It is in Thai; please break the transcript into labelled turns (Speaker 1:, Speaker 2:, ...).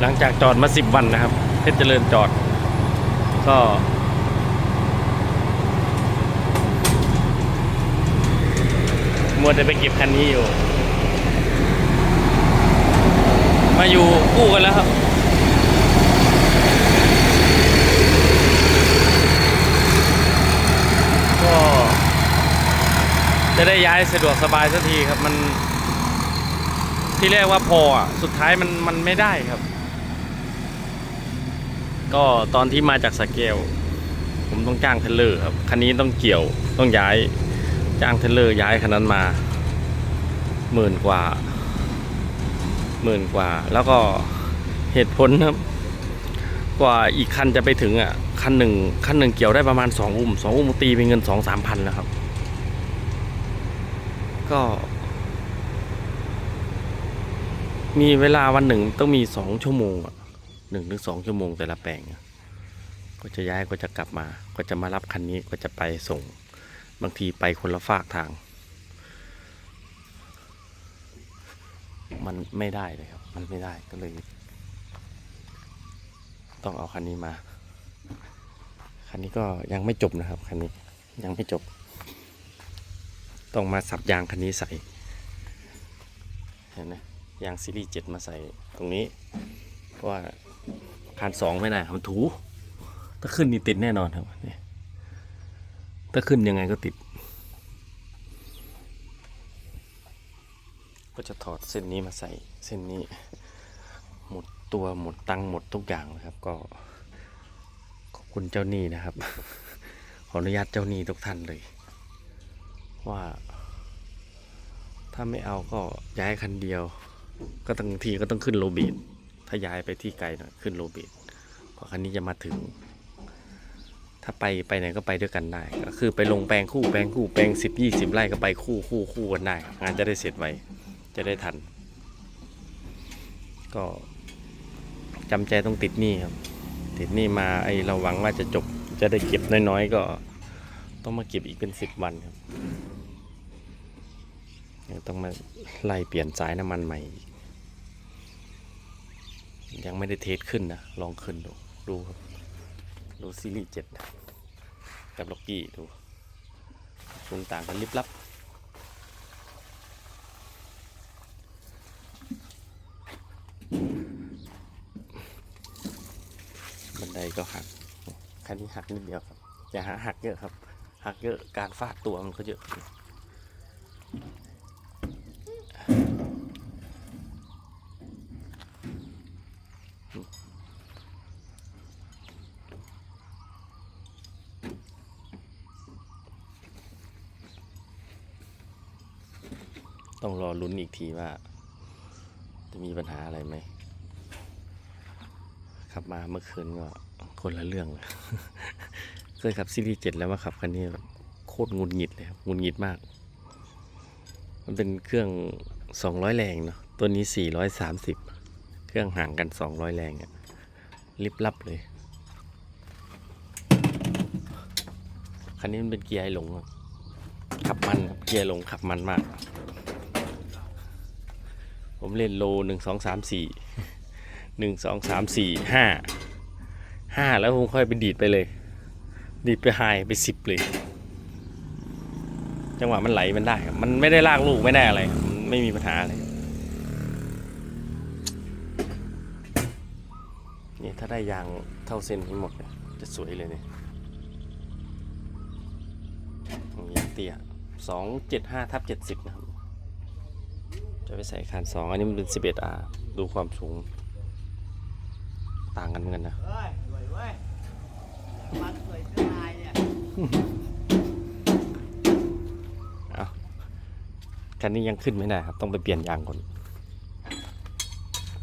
Speaker 1: หลังจากจอดมาสิบวันนะครับเพชรเจริญจอด ก็ มัวแต่ไปเก็บคันนี้อยู่ มาอยู่คู่กันแล้วครับก็จะได้ย้ายสะดวกสบายสักทีครับมันที่แรกว่าพออะ สุดท้ายมันมันไม่ได้ครับ ก็ตอนที่มาจากสเกล ผมต้องจ้างเทเลอร์ครับ คันนี้ต้องเกี่ยวต้องย้ายจ้างเทเลอร์ย้ายคันนั้นมาหมื่นกว่าหมื่นกว่า แล้วก็เหตุผลครับ กว่าอีกคันจะไปถึงอะคันหนึ่งคันหนึ่งเกี่ยวได้ประมาณสองอุ้มสองอุ้มตีเป็นเงินสองสามพันแล้วครับ ก็ มีเวลาวันหนึ่งต้องมีสองชั่วโมงอะ หนึ่งถึงสองชั่วโมงแต่ละแปลง ก็จะย้ายก็จะกลับมา ก็จะมารับคันนี้ก็จะไปส่ง บางทีไปคนละฝากทาง มันไม่ได้เลยครับ มันไม่ได้ก็เลย ต้องเอาคันนี้มา คันนี้ก็ยังไม่จบนะครับคันนี้ยังไม่จบ ต้องมาสับยางคันนี้ใส่ เห็นไหมยางซีรีส์เจ็ดมาใส่ตรงนี้ เพราะว่า คานสองไม่ได้มันถู ถ้าขึ้นนี่ติดแน่นอนครับนี่ถ้าขึ้นยังไงก็ติด ก็จะถอดเส้นนี้มาใส่เส้นนี้ หมดตัวหมดตังหมดทุกอย่างนะครับ ก็ขอบคุณเจ้าหนี้นะครับ ขออนุญาตเจ้าหนี้ทุกท่านเลย ว่า ถ้าไม่เอาก็ย้ายคันเดียว ก็บางทีก็ต้องขึ้นโลบีด ถ้าย้ายไปที่ไกลหน่อยขึ้นโลบีดกว่าคันนี้จะมาถึง ถ้าไปไปไหนก็ไปด้วยกันได้ ก็คือไปลงแปลงคู่แปลงคู่แปลงสิบยี่สิบไร่ก็ไปคู่คู่คู่กันได้ งานจะได้เสร็จไวจะได้ทัน ก็จำใจต้องติดหนี้ครับ ติดหนี้มาไอเราหวังว่าจะจบจะได้เก็บน้อยๆ ก็ต้องมาเก็บอีกเป็นสิบวันครับเดี๋ยวต้องมาไล่เปลี่ยนสายน้ำมันใหม่อีก ยังไม่ได้เทสขึ้นนะ ลองขึ้นดู ดูครับ ดูซีรีส์เจ็ดกับล็อกกี้ดูสูงต่างกันลิบลับ บันไดก็หัก คันนี้หักนิดเดียวครับ อย่าหาหักเยอะครับ หักเยอะการฟาดตัวมันก็เยอะ ต้องรอลุ้นอีกทีว่า จะมีปัญหาอะไรไหมขับมาเมื่อคืนก็คนละเรื่องเลยเคยขับซีรีส์เจ็ดแล้วมาขับคันนี้โคตรงุดหงิดเลยครับงุดหงิดมาก มันเป็นเครื่องสองร้อยแรงเนาะตัวนี้สี่ร้อยสามสิบเครื่องห่างกันสองร้อยแรงอะลิบลับเลยคันนี้มันเป็นเกียร์หลงขับมันเกียร์หลงขับมันมาก ผมเล่นโลหนึ่งสองสามสี่หนึ่งสองสามสี่ห้าห้าแล้วผมค่อยไปดีดไปเลย ดีดไปไฮไปสิบเลย จังหวะมันไหลมันได้ครับมันไม่ได้ลากลูกไม่ได้อะไรมันไม่มีปัญหาอะไรนี่ถ้าได้ยางเท่าเส้นทั้งหมดจะสวยเลยเนี่ยยางเตี้ยสองเจ็ดห้าทับเจ็ดสิบนะครับ จะไปใส่คานสองอันนี้มันเป็น 11R ดูความสูง ต่างกันเหมือนกันนะ
Speaker 2: เฮ้ยสวยเว้ยมันสวยจะตายเนี่ย
Speaker 1: คันนี้ยังขึ้นไม่ได้ครับ ต้องไปเปลี่ยนยางก่อน